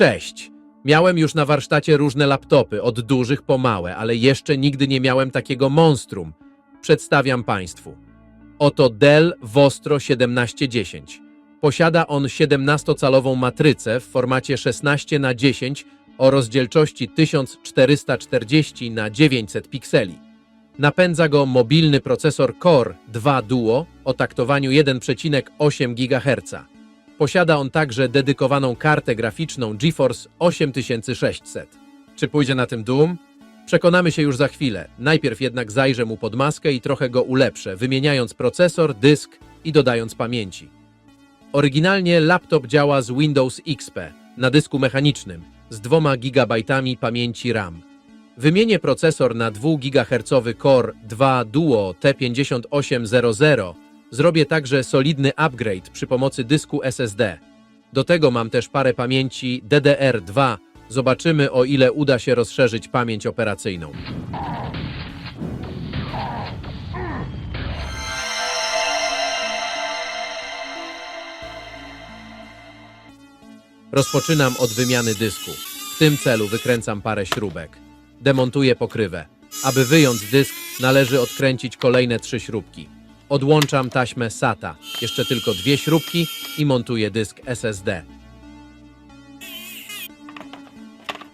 Cześć! Miałem już na warsztacie różne laptopy, od dużych po małe, ale jeszcze nigdy nie miałem takiego monstrum. Przedstawiam Państwu. Oto Dell Vostro 1710. Posiada on 17-calową matrycę w formacie 16 na 10 o rozdzielczości 1440 na 900 pikseli. Napędza go mobilny procesor Core 2 Duo o taktowaniu 1,8 GHz. Posiada on także dedykowaną kartę graficzną GeForce 8600. Czy pójdzie na tym Doom? Przekonamy się już za chwilę. Najpierw jednak zajrzę mu pod maskę i trochę go ulepszę, wymieniając procesor, dysk i dodając pamięci. Oryginalnie laptop działa z Windows XP na dysku mechanicznym z 2 GB pamięci RAM. Wymienię procesor na 2 GHz Core 2 Duo T5800. Zrobię także solidny upgrade przy pomocy dysku SSD. Do tego mam też parę pamięci DDR2. Zobaczymy, o ile uda się rozszerzyć pamięć operacyjną. Rozpoczynam od wymiany dysku. W tym celu wykręcam parę śrubek. Demontuję pokrywę. Aby wyjąć dysk, należy odkręcić kolejne trzy śrubki. Odłączam taśmę SATA, jeszcze tylko dwie śrubki i montuję dysk SSD.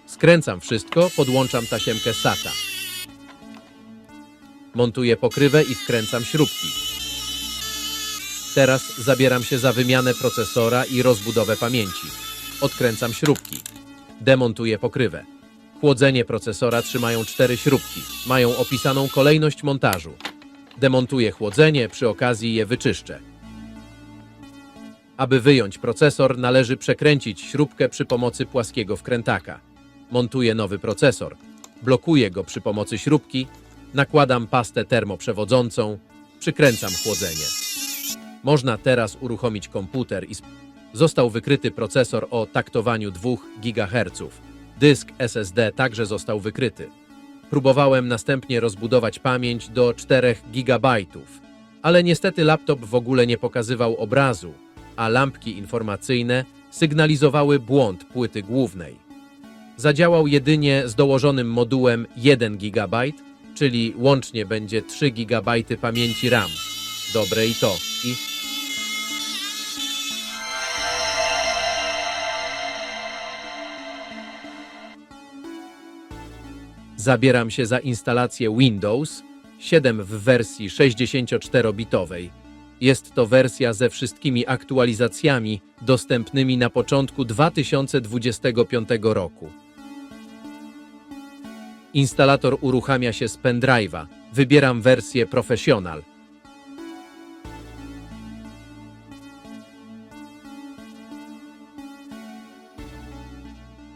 Skręcam wszystko, podłączam tasiemkę SATA. Montuję pokrywę i wkręcam śrubki. Teraz zabieram się za wymianę procesora i rozbudowę pamięci. Odkręcam śrubki. Demontuję pokrywę. Chłodzenie procesora trzymają cztery śrubki. Mają opisaną kolejność montażu. Demontuję chłodzenie, przy okazji je wyczyszczę. Aby wyjąć procesor, należy przekręcić śrubkę przy pomocy płaskiego wkrętaka. Montuję nowy procesor. Blokuję go przy pomocy śrubki. Nakładam pastę termoprzewodzącą. Przykręcam chłodzenie. Można teraz uruchomić komputer i został wykryty procesor o taktowaniu 2 GHz. Dysk SSD także został wykryty. Próbowałem następnie rozbudować pamięć do 4 GB, ale niestety laptop w ogóle nie pokazywał obrazu, a lampki informacyjne sygnalizowały błąd płyty głównej. Zadziałał jedynie z dołożonym modułem 1 GB, czyli łącznie będzie 3 GB pamięci RAM. Dobre i to. I zabieram się za instalację Windows 7 w wersji 64-bitowej. Jest to wersja ze wszystkimi aktualizacjami dostępnymi na początku 2025 roku. Instalator uruchamia się z pendrive'a. Wybieram wersję Professional.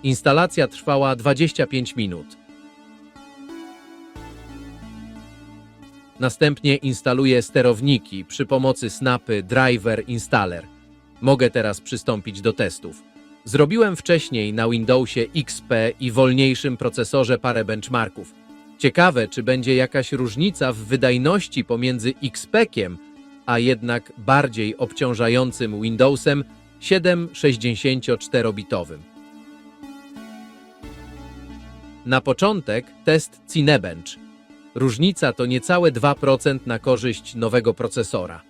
Instalacja trwała 25 minut. Następnie instaluję sterowniki przy pomocy snapy Driver Installer. Mogę teraz przystąpić do testów. Zrobiłem wcześniej na Windowsie XP i wolniejszym procesorze parę benchmarków. Ciekawe, czy będzie jakaś różnica w wydajności pomiędzy XP-kiem, a jednak bardziej obciążającym Windowsem 7 64-bitowym. Na początek test Cinebench. Różnica to niecałe 2% na korzyść nowego procesora.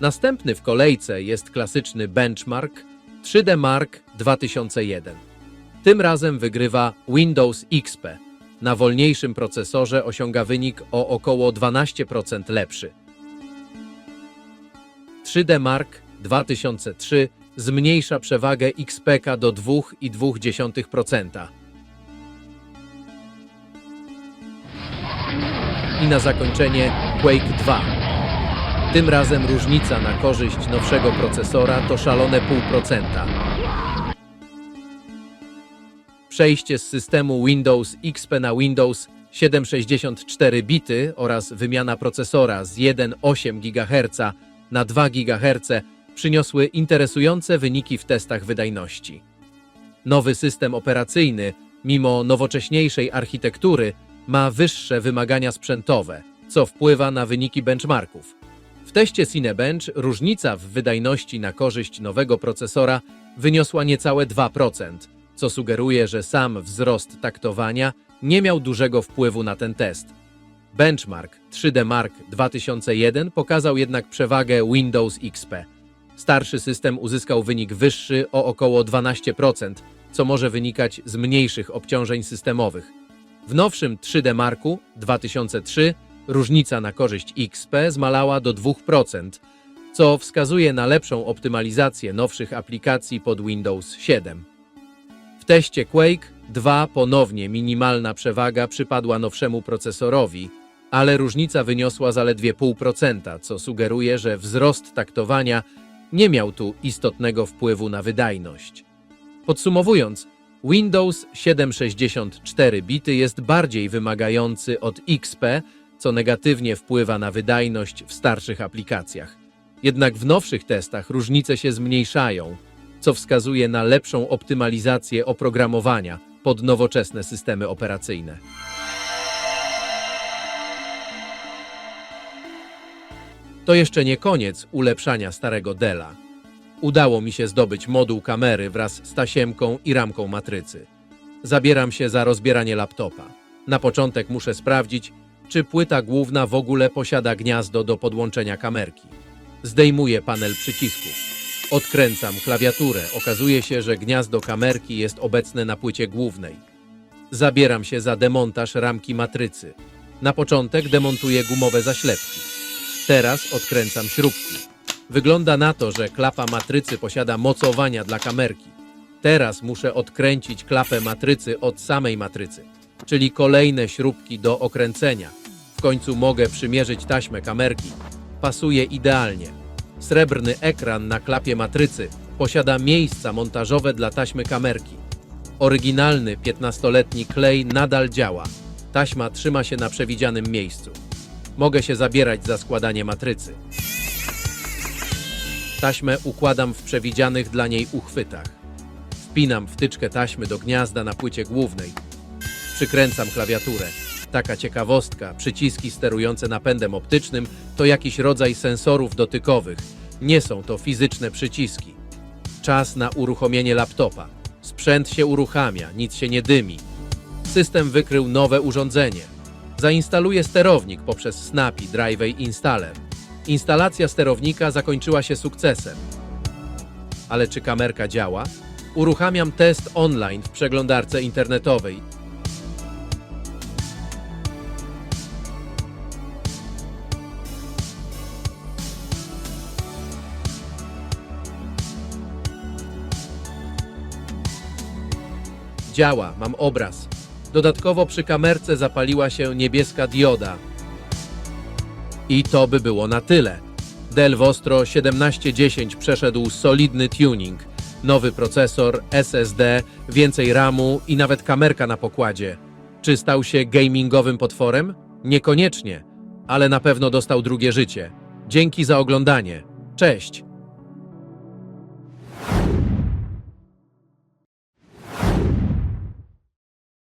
Następny w kolejce jest klasyczny benchmark 3D Mark 2001. Tym razem wygrywa Windows XP. Na wolniejszym procesorze osiąga wynik o około 12% lepszy. 3D Mark 2003 zmniejsza przewagę XPK do 2,2%. I na zakończenie Quake 2. Tym razem różnica na korzyść nowszego procesora to szalone 0,5%. Przejście z systemu Windows XP na Windows 764 bity oraz wymiana procesora z 1,8 GHz na 2 GHz przyniosły interesujące wyniki w testach wydajności. Nowy system operacyjny, mimo nowocześniejszej architektury, ma wyższe wymagania sprzętowe, co wpływa na wyniki benchmarków. W teście Cinebench różnica w wydajności na korzyść nowego procesora wyniosła niecałe 2%, co sugeruje, że sam wzrost taktowania nie miał dużego wpływu na ten test. Benchmark 3D Mark 2001 pokazał jednak przewagę Windows XP. Starszy system uzyskał wynik wyższy o około 12%, co może wynikać z mniejszych obciążeń systemowych. W nowszym 3D Marku 2003 różnica na korzyść XP zmalała do 2%, co wskazuje na lepszą optymalizację nowszych aplikacji pod Windows 7. W teście Quake 2 ponownie minimalna przewaga przypadła nowszemu procesorowi, ale różnica wyniosła zaledwie 0,5%, co sugeruje, że wzrost taktowania nie miał tu istotnego wpływu na wydajność. Podsumowując, Windows 764 bity jest bardziej wymagający od XP, co negatywnie wpływa na wydajność w starszych aplikacjach. Jednak w nowszych testach różnice się zmniejszają, co wskazuje na lepszą optymalizację oprogramowania pod nowoczesne systemy operacyjne. To jeszcze nie koniec ulepszania starego Dela. Udało mi się zdobyć moduł kamery wraz z tasiemką i ramką matrycy. Zabieram się za rozbieranie laptopa. Na początek muszę sprawdzić, czy płyta główna w ogóle posiada gniazdo do podłączenia kamerki. Zdejmuję panel przycisków. Odkręcam klawiaturę. Okazuje się, że gniazdo kamerki jest obecne na płycie głównej. Zabieram się za demontaż ramki matrycy. Na początek demontuję gumowe zaślepki. Teraz odkręcam śrubki. Wygląda na to, że klapa matrycy posiada mocowania dla kamerki. Teraz muszę odkręcić klapę matrycy od samej matrycy, czyli kolejne śrubki do okręcenia. W końcu mogę przymierzyć taśmę kamerki. Pasuje idealnie. Srebrny ekran na klapie matrycy posiada miejsca montażowe dla taśmy kamerki. Oryginalny 15-letni klej nadal działa. Taśma trzyma się na przewidzianym miejscu. Mogę się zabierać za składanie matrycy. Taśmę układam w przewidzianych dla niej uchwytach. Wpinam wtyczkę taśmy do gniazda na płycie głównej. Przykręcam klawiaturę. Taka ciekawostka, przyciski sterujące napędem optycznym to jakiś rodzaj sensorów dotykowych. Nie są to fizyczne przyciski. Czas na uruchomienie laptopa. Sprzęt się uruchamia, nic się nie dymi. System wykrył nowe urządzenie. Zainstaluję sterownik poprzez Snappy Drive Installer. Instalacja sterownika zakończyła się sukcesem. Ale czy kamerka działa? Uruchamiam test online w przeglądarce internetowej. Działa, mam obraz. Dodatkowo przy kamerce zapaliła się niebieska dioda. I to by było na tyle. Dell Vostro 1710 przeszedł solidny tuning. Nowy procesor, SSD, więcej RAMu i nawet kamerka na pokładzie. Czy stał się gamingowym potworem? Niekoniecznie, ale na pewno dostał drugie życie. Dzięki za oglądanie. Cześć!